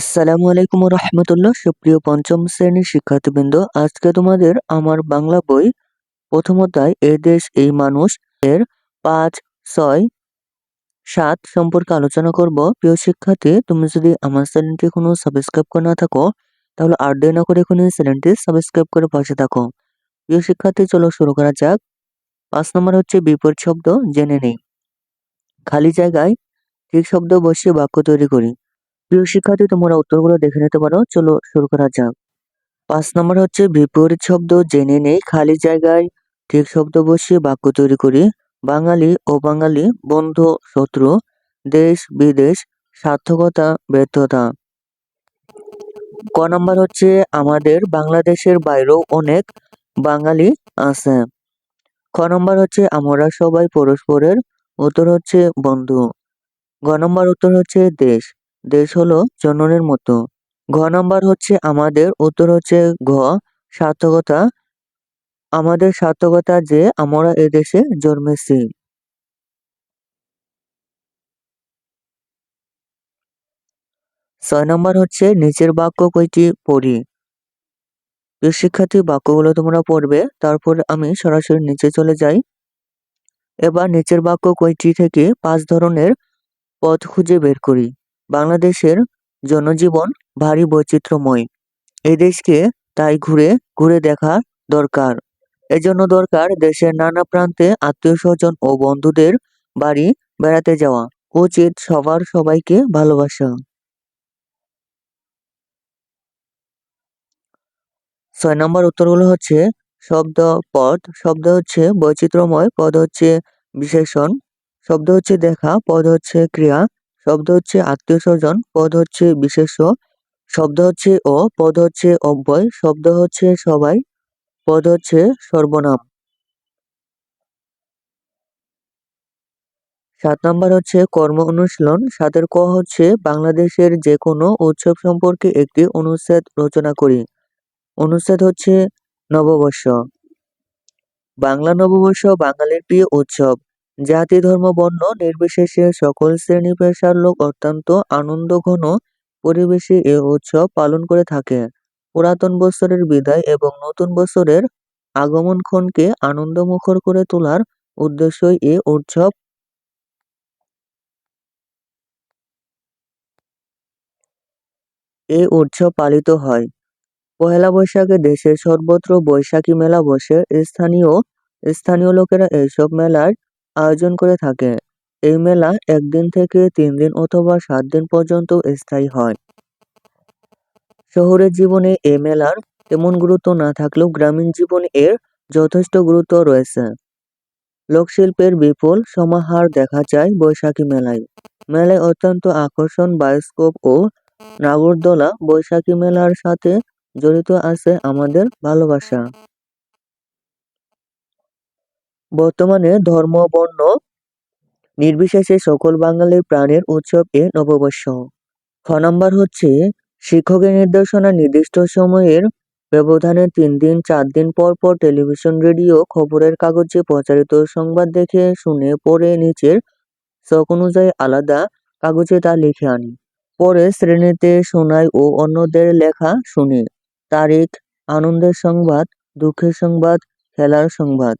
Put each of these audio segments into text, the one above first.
আসসালামু আলাইকুম রহমতুল্লাহ সুপ্রিয় পঞ্চম শ্রেণির শিক্ষার্থীবৃন্দ, আজকে তোমাদের আমার বাংলা বই প্রথম অধ্যায়, এ দেশ, এই মানুষ এর পাঁচ, ছয়, সাত সম্পর্কে আলোচনা করব। প্রিয় শিক্ষার্থী, তুমি যদি আমার চ্যানেলটি কোনো সাবস্ক্রাইব করে না থাকো, তাহলে আর দেরি না করে এখনই চ্যানেলটি সাবস্ক্রাইব করে পাশে থাকো। প্রিয় শিক্ষার্থী, চলো শুরু করা যাক। পাঁচ নম্বর হচ্ছে বিপরীত শব্দ, জেনে নেই। খালি জায়গায় ঠিক শব্দ বসিয়ে বাক্য তৈরি করি। প্রিয় শিক্ষার্থী, তোমরা উত্তরগুলো দেখে নিতে পারো। চলো শুরু করা যাক। পাঁচ নম্বর হচ্ছে, বিপরীত শব্দ জেনে নেই, খালি জায়গায় ঠিক শব্দ বসিয়ে বাক্য তৈরি করি। বাঙালি ও বাঙালি বন্ধু, শত্রু, দেশ, বিদেশ, সার্থকতা, ব্যর্থতা। ক নম্বর হচ্ছে, আমাদের বাংলাদেশের বাইরেও অনেক বাঙালি আছে। খ নম্বর হচ্ছে, আমরা সবাই পরস্পরের। উত্তর হচ্ছে, বন্ধু। গ নম্বর উত্তর হচ্ছে, দেশ। দেশ হলো জননের মতো। ঘ নম্বর হচ্ছে আমাদের, উত্তর হচ্ছে ঘ, সার্থকতা। আমাদের সার্থকতা যে আমরা এদেশে জন্মেছি। ছয় নম্বর হচ্ছে নিচের বাক্য কয়টি পড়ি? প্রিয় শিক্ষার্থী বাক্যগুলো তোমরা পড়বে, তারপর আমি সরাসরি নিচে চলে যাই। এবার নিচের বাক্য কয়টি থেকে পাঁচ ধরনের পথ খুঁজে বের করি? বাংলাদেশের জনজীবন ভারী বৈচিত্র্যময়। এই দেশকে তাই ঘুরে ঘুরে দেখা দরকার। এজন্য দরকার দেশের নানা প্রান্তে আত্মীয় স্বজন ও বন্ধুদের বাড়ি বেড়াতে যাওয়া, উচিত সবার সবাইকে ভালোবাসা। ছয় নম্বর উত্তরগুলো হচ্ছে শব্দ পদ। শব্দ হচ্ছে বৈচিত্র্যময়, পদ হচ্ছে বিশেষণ। শব্দ হচ্ছে দেখা, পদ হচ্ছে ক্রিয়া। শব্দ হচ্ছে আত্মীয় স্বজন, পদ হচ্ছে বিশেষ শব্দ হচ্ছে ও পদ হচ্ছে অব্যয়, শব্দ হচ্ছে সবাই, পদ হচ্ছে সর্বনাম। সাত নম্বর হচ্ছে কর্ম অনুশীলন, সাতের ক হচ্ছে বাংলাদেশের যে কোনো উৎসব সম্পর্কে একটি অনুচ্ছেদ রচনা করি। অনুচ্ছেদ হচ্ছে নববর্ষ। বাংলা নববর্ষ বাঙালির প্রিয় উৎসব। জাতি ধর্ম বর্ণ নির্বিশেষে সকল শ্রেণি পেশার লোক অত্যন্ত আনন্দ ঘন পরিবেশে এ উৎসব পালন করে থাকে। পুরাতন বছরের বিদায় এবং নতুন বছরের আগমনক্ষণকে আনন্দমুখর করে তোলার উদ্দেশ্যই এ উৎসব। এ উৎসব পালিত হয়। পহেলা বৈশাখে দেশের সর্বত্র বৈশাখী মেলা বসে। স্থানীয় স্থানীয় লোকেরা এইসব মেলার আয়োজন করে থাকে। এই মেলা একদিন থেকে তিন দিন অথবা সাত দিন পর্যন্ত স্থায়ী হয়। শহরের জীবনে এই মেলার তেমন গুরুত্ব না থাকলেও গ্রামীণ জীবনে এর যথেষ্ট গুরুত্ব রয়েছে। লোকশিল্পের বিপুল সমাহার দেখা যায় বৈশাখী মেলায়। মেলায় অত্যন্ত আকর্ষণ, বায়োস্কোপ ও নাগরদোলা বৈশাখী মেলার সাথে জড়িত আছে আমাদের ভালোবাসা। বর্তমানে ধর্ম, বর্ণ নির্বিশেষে সকল বাঙালির প্রাণের উৎসব এ নববর্ষ। খ নম্বর হচ্ছে, শিক্ষকের নির্দেশনা নির্দিষ্ট সময়ের ব্যবধানে তিন দিন, চার দিন পর পর টেলিভিশন, রেডিও খবরের কাগজে প্রচারিত সংবাদ দেখে, শুনে, পড়ে, নিচের শখ অনুযায়ী আলাদা কাগজে তা লিখে আনি। পরে শ্রেণীতে শোনাই ও অন্যদের লেখা শুনি। তারিখ, আনন্দের সংবাদ, দুঃখের সংবাদ, খেলার সংবাদ।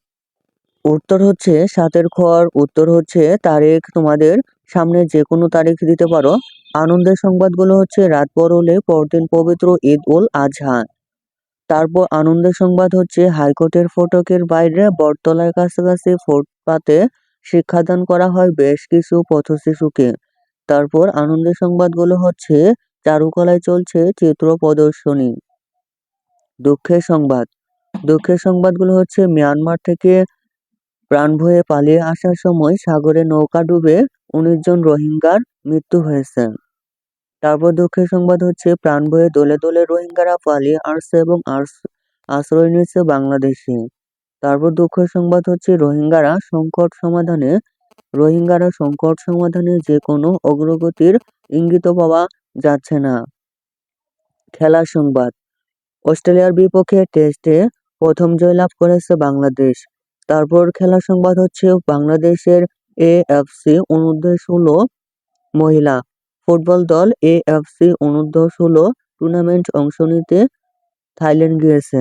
উত্তর হচ্ছে সাতের খর উত্তর হচ্ছে তারিখ। তোমাদের সামনে যে কোনো তারিখ দিতে পারো। আনন্দের সংবাদগুলো হচ্ছে রাত পড়লে পরদিন পবিত্র ঈদ উল আজহা। তারপর আনন্দের সংবাদ হচ্ছে হাইকোর্টের ফটকের বাইরে বটতলার কাছাকাছি ফুটপাতে শিক্ষাদান করা হয় বেশ কিছু পথশিশুকে। তারপর আনন্দের সংবাদগুলো হচ্ছে চারুকলায় চলছে চিত্র প্রদর্শনী। দুঃখের সংবাদ। দুঃখের সংবাদগুলো হচ্ছে মিয়ানমার থেকে প্রাণ ভয়ে পালিয়ে আসার সময় সাগরে নৌকা ডুবে উনিশ জন রোহিঙ্গার মৃত্যু হয়েছে। তারপর দুঃখের সংবাদ হচ্ছে, প্রাণ ভয়ে দলে দলে রোহিঙ্গারা পালিয়ে আসছে এবং আশ্রয় নিচ্ছে বাংলাদেশে। তারপর দুঃখের সংবাদ হচ্ছে, রোহিঙ্গারা সংকট সমাধানে, রোহিঙ্গারা সংকট সমাধানে যে কোনো অগ্রগতির ইঙ্গিত পাওয়া যাচ্ছে না। খেলার সংবাদ, অস্ট্রেলিয়ার বিপক্ষে টেস্টে প্রথম জয়লাভ করেছে বাংলাদেশ। তারপর খেলার সংবাদ হচ্ছে, বাংলাদেশের এএফসি অনূর্ধ্ব ষোলো মহিলা। ফুটবল দল এএফসি অনূর্ধ্ব ষোলো টুর্নামেন্ট অংশ নিতে থাইল্যান্ড গিয়েছে।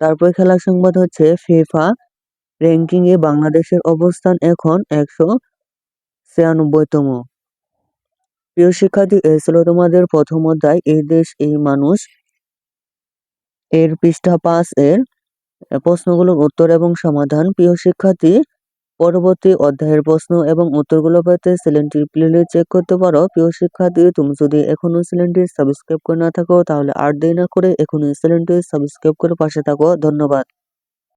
তারপর খেলার সংবাদ হচ্ছে, ফিফা র্যাঙ্কিং এ বাংলাদেশের অবস্থান এখন একশো ছিয়ানব্বইতম। প্রিয় শিক্ষার্থী এ ছিল তোমাদের প্রথম অধ্যায়। এই দেশ, এই মানুষ। এর পৃষ্ঠা পাঁচ এর প্রশ্নগুলোর উত্তর এবং সমাধান। প্রিয় শিক্ষার্থী, পরবর্তী অধ্যায়ের প্রশ্ন এবং উত্তরগুলো পেতে চ্যানেলটি প্লে চেক করতে পারো। প্রিয় শিক্ষার্থী, তুমি যদি এখনও চ্যানেলটি সাবস্ক্রাইব করে না থাকো, তাহলে আর দেরি না করে এখনই চ্যানেলটি সাবস্ক্রাইব করে পাশে থাকো। ধন্যবাদ।